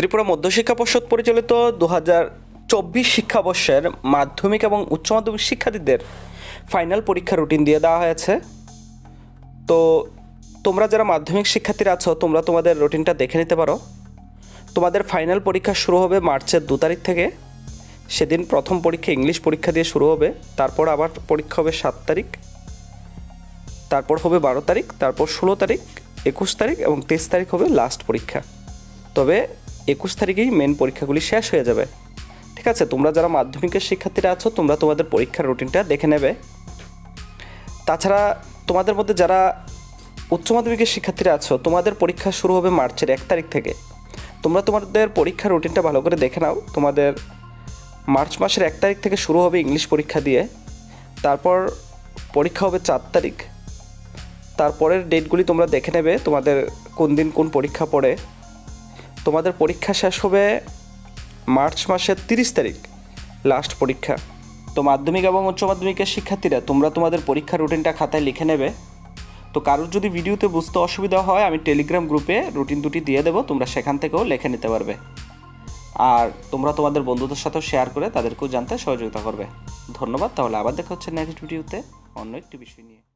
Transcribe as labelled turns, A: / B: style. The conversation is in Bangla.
A: ত্রিপুরা মধ্যশিক্ষা পর্ষদ পরিচালিত দু হাজার চব্বিশ শিক্ষাবর্ষের মাধ্যমিক এবং উচ্চ মাধ্যমিক শিক্ষার্থীদের ফাইনাল পরীক্ষা রুটিন দিয়ে দেওয়া হয়েছে। তো তোমরা যারা মাধ্যমিক শিক্ষার্থীরা আছো, তোমরা তোমাদের রুটিনটা দেখে নিতে পারো। তোমাদের ফাইনাল পরীক্ষা শুরু হবে মার্চের দু তারিখ থেকে। সেদিন প্রথম পরীক্ষা ইংলিশ পরীক্ষা দিয়ে শুরু হবে, তারপর আবার পরীক্ষা হবে সাত তারিখ, তারপর হবে বারো তারিখ, তারপর ষোলো তারিখ, একুশ তারিখ এবং তেইশ তারিখ হবে লাস্ট পরীক্ষা। তবে একুশ তারিখেই মেন পরীক্ষাগুলি শেষ হয়ে যাবে। ঠিক আছে, তোমরা যারা মাধ্যমিকের শিক্ষার্থীরা আছো, তোমরা তোমাদের পরীক্ষার রুটিনটা দেখে নেবে। তাছাড়া তোমাদের মধ্যে যারা উচ্চ মাধ্যমিকের শিক্ষার্থীরা আছো, তোমাদের পরীক্ষা শুরু হবে মার্চের এক তারিখ থেকে। তোমরা তোমাদের পরীক্ষার রুটিনটা ভালো করে দেখে নাও। তোমাদের মার্চ মাসের এক তারিখ থেকে শুরু হবে ইংলিশ পরীক্ষা দিয়ে। তারপর পরীক্ষা হবে চার তারিখ। তারপরের ডেটগুলি তোমরা দেখে নেবে, তোমাদের কোন দিন কোন পরীক্ষা পড়ে। তোমাদের পরীক্ষা শেষ হবে মার্চ মাসের তিরিশ তারিখ লাস্ট পরীক্ষা। তো মাধ্যমিক এবং উচ্চ মাধ্যমিকের শিক্ষার্থীরা, তোমরা তোমাদের পরীক্ষার রুটিনটা খাতায় লিখে নেবে। তো কারোর যদি ভিডিওতে বুঝতে অসুবিধা হয়, আমি টেলিগ্রাম গ্রুপে রুটিন দুটি দিয়ে দেবো, তোমরা সেখান থেকেও লিখে নিতে পারবে। আর তোমরা তোমাদের বন্ধুদের সাথেও শেয়ার করে তাদেরকেও জানতে সহযোগিতা করবে। ধন্যবাদ, তাহলে আবার দেখা হচ্ছে নেক্সট ভিডিওতে অন্য একটি বিষয় নিয়ে।